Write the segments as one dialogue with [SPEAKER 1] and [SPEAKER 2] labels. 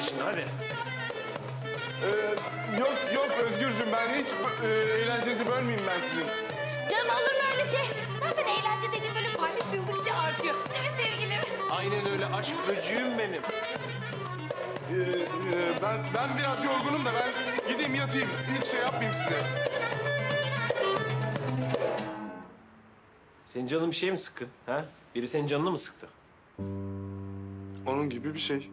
[SPEAKER 1] kardeşini hadi.
[SPEAKER 2] Ee, yok yok Özgürcüğüm ben hiç e, eğlencenizi bölmeyeyim ben sizin.
[SPEAKER 3] Canım olur mu öyle şey? Zaten eğlence dediğim böyle paylaşıldıkça artıyor. Değil mi sevgilim?
[SPEAKER 1] Aynen öyle aşk böcüğüm benim.
[SPEAKER 2] Ee, e, ben ben biraz yorgunum da ben gideyim yatayım. Hiç şey yapmayayım size.
[SPEAKER 1] Senin canın bir şey mi sıkkın? Ha? Biri senin canını mı sıktı?
[SPEAKER 2] Onun gibi bir şey.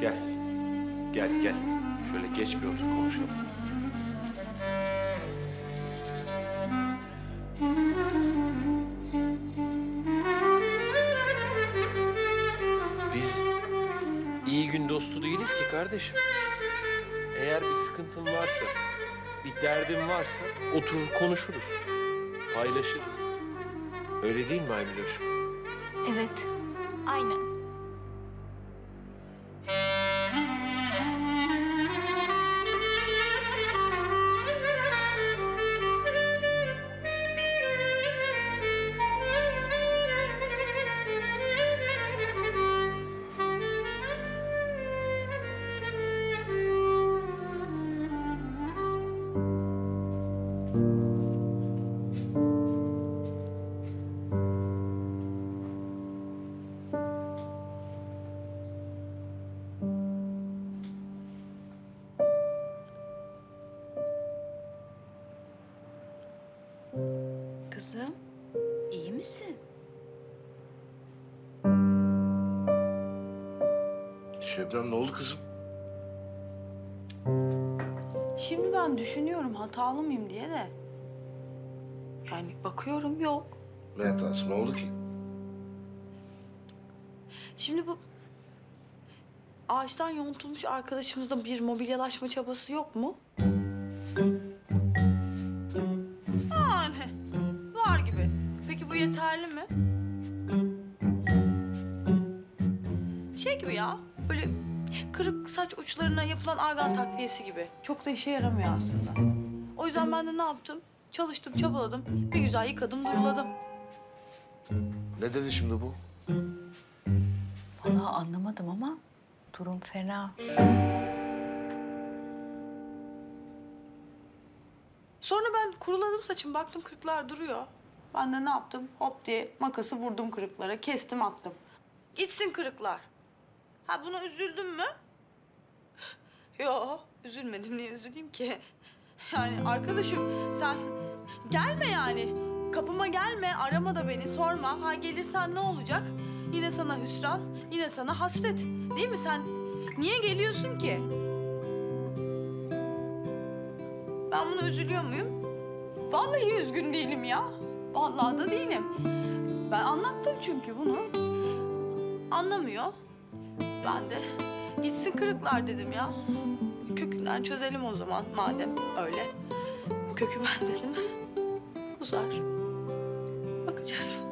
[SPEAKER 1] Gel. Gel gel. Şöyle geç bir otur konuşalım. Biz iyi gün dostu değiliz ki kardeşim. Eğer bir sıkıntın varsa, bir derdin varsa oturur konuşuruz. Paylaşırız. Öyle değil mi Aymiloş?
[SPEAKER 3] Evet. Aynen. Misin?
[SPEAKER 4] Şebnem ne oldu kızım?
[SPEAKER 5] Şimdi ben düşünüyorum hatalı mıyım diye de. Yani bakıyorum yok.
[SPEAKER 4] Ne hatası ne oldu ki?
[SPEAKER 5] Şimdi bu ağaçtan yontulmuş arkadaşımızda bir mobilyalaşma çabası yok mu? Yeterli mi? Şey gibi ya böyle kırık saç uçlarına yapılan argan takviyesi gibi. Çok da işe yaramıyor aslında. O yüzden ben de ne yaptım? Çalıştım, çabaladım. Bir güzel yıkadım, duruladım.
[SPEAKER 4] Ne dedi şimdi bu?
[SPEAKER 6] Vallahi anlamadım ama durum fena.
[SPEAKER 5] Sonra ben kuruladım saçım, baktım kırıklar duruyor. Ben de ne yaptım? Hop diye makası vurdum kırıklara, kestim attım. Gitsin kırıklar. Ha buna üzüldüm mü? Yo, üzülmedim. Niye üzüleyim ki? Yani arkadaşım sen gelme yani. Kapıma gelme, arama da beni, sorma. Ha gelirsen ne olacak? Yine sana hüsran, yine sana hasret. Değil mi sen? Niye geliyorsun ki? Ben buna üzülüyor muyum? Vallahi üzgün değilim ya. Vallahi da değilim. Ben anlattım çünkü bunu. Anlamıyor. Ben de gitsin kırıklar dedim ya. Kökünden çözelim o zaman madem öyle. Kökü ben dedim. Uzar. Bakacağız.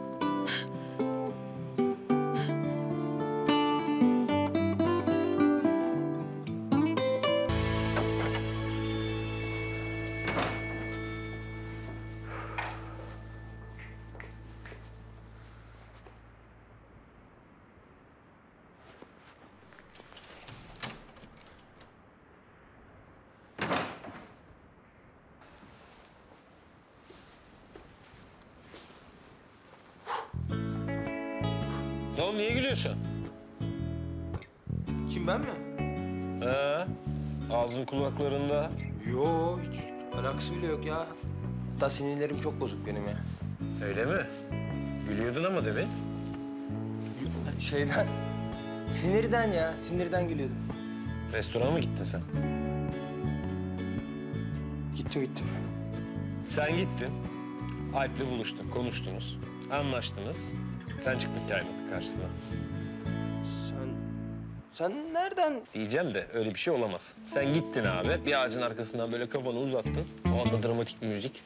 [SPEAKER 1] Oğlum niye gülüyorsun?
[SPEAKER 7] Kim ben mi?
[SPEAKER 1] He, ağzın kulaklarında.
[SPEAKER 7] Yo hiç alakası bile yok ya. Hatta sinirlerim çok bozuk benim ya.
[SPEAKER 1] Öyle mi? Gülüyordun ama demin.
[SPEAKER 7] Şeyden, sinirden ya, sinirden gülüyordum.
[SPEAKER 1] Restorana mı gittin sen?
[SPEAKER 7] Gittim gittim.
[SPEAKER 1] Sen gittin. Alp'le buluştun, konuştunuz. Anlaştınız. Sen çıktın kainatın karşısına.
[SPEAKER 7] Sen, sen nereden?
[SPEAKER 1] Diyeceğim de öyle bir şey olamaz. Sen gittin abi. Bir ağacın arkasından böyle kafanı uzattın. O anda dramatik bir müzik.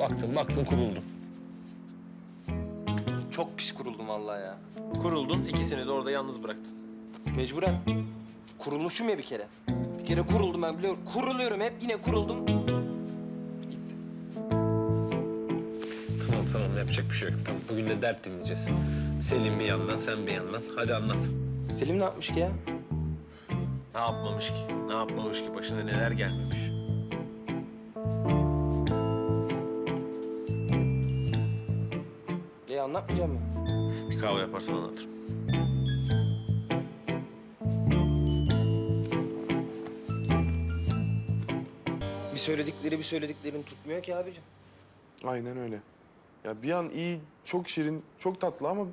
[SPEAKER 1] Baktın baktın kuruldun.
[SPEAKER 7] Çok pis kuruldum vallahi ya.
[SPEAKER 1] Kuruldun. ikisini de orada yalnız bıraktın.
[SPEAKER 7] Mecburen. Kurulmuşum ya bir kere. Bir kere kuruldum ben biliyorum. Kuruluyorum hep yine kuruldum.
[SPEAKER 1] Yapacak bir şey yok. Tamam bugün de dert dinleyeceğiz. Selim bir yandan sen bir yandan. Hadi anlat.
[SPEAKER 7] Selim ne yapmış ki ya?
[SPEAKER 1] Ne yapmamış ki? Ne yapmamış ki? Başına neler gelmemiş?
[SPEAKER 7] E anlatmayacağım mı?
[SPEAKER 1] Bir kahve yaparsan anlatırım.
[SPEAKER 7] Bir söyledikleri bir söylediklerim tutmuyor ki abicim.
[SPEAKER 2] Aynen öyle. Ya bir an iyi, çok şirin, çok tatlı ama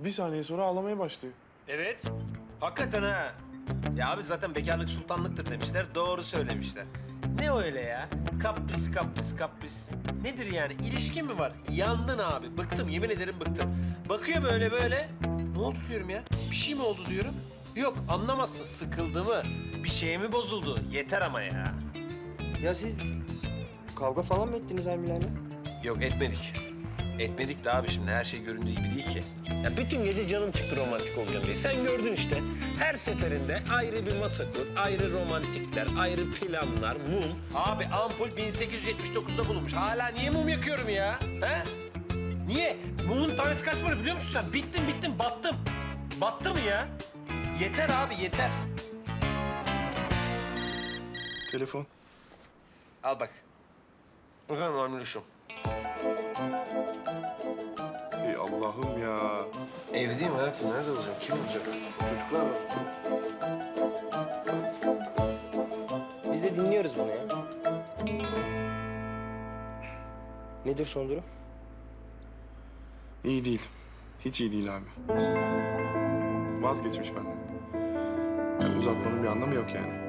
[SPEAKER 2] bir saniye sonra ağlamaya başlıyor.
[SPEAKER 1] Evet. Hakikaten ha. Ya abi zaten bekarlık sultanlıktır demişler. Doğru söylemişler. Ne öyle ya? Kapris, kapris, kapris. Nedir yani? İlişkin mi var? Yandın abi. Bıktım, yemin ederim bıktım. Bakıyor böyle böyle. Ne oldu diyorum ya? Bir şey mi oldu diyorum. Yok anlamazsın. Sıkıldı mı? Bir şey mi bozuldu? Yeter ama ya.
[SPEAKER 7] Ya siz kavga falan mı ettiniz Almile'yle?
[SPEAKER 1] Yok etmedik. Etmedik de abi şimdi her şey göründüğü gibi değil ki. Ya bütün gece canım çıktı romantik olacağım diye. Sen gördün işte. Her seferinde ayrı bir masa kur, ayrı romantikler, ayrı planlar, mum. Abi ampul 1879'da bulunmuş. Hala niye mum yakıyorum ya? He? Niye? Mumun tanesi kaç para biliyor musun sen? Bittim bittim battım. Battı mı ya? Yeter abi yeter.
[SPEAKER 2] Telefon.
[SPEAKER 1] Al bak. Efendim Amiluşum.
[SPEAKER 2] Allah'ım ya.
[SPEAKER 1] Evdeyim hayatım. Nerede olacağım? Kim olacak? Çocuklar var.
[SPEAKER 7] Biz de dinliyoruz bunu ya. Nedir son durum?
[SPEAKER 2] İyi değil. Hiç iyi değil abi. Vazgeçmiş benden. Yani uzatmanın bir anlamı yok yani.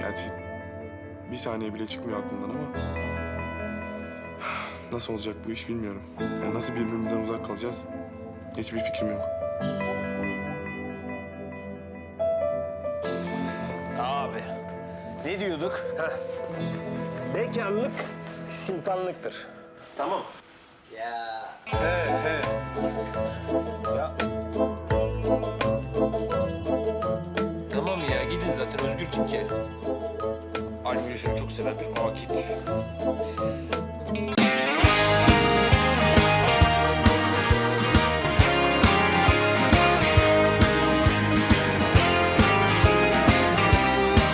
[SPEAKER 2] Gerçi bir saniye bile çıkmıyor aklımdan ama... Nasıl olacak bu iş bilmiyorum. Yani nasıl birbirimizden uzak kalacağız hiçbir fikrim yok.
[SPEAKER 1] Abi ne diyorduk? Heh. Bekarlık sultanlıktır. Tamam.
[SPEAKER 7] Ya.
[SPEAKER 1] He he. Ya. Tamam ya gidin zaten Özgür kim ki? Almülüş'ü çok seven bir Akif.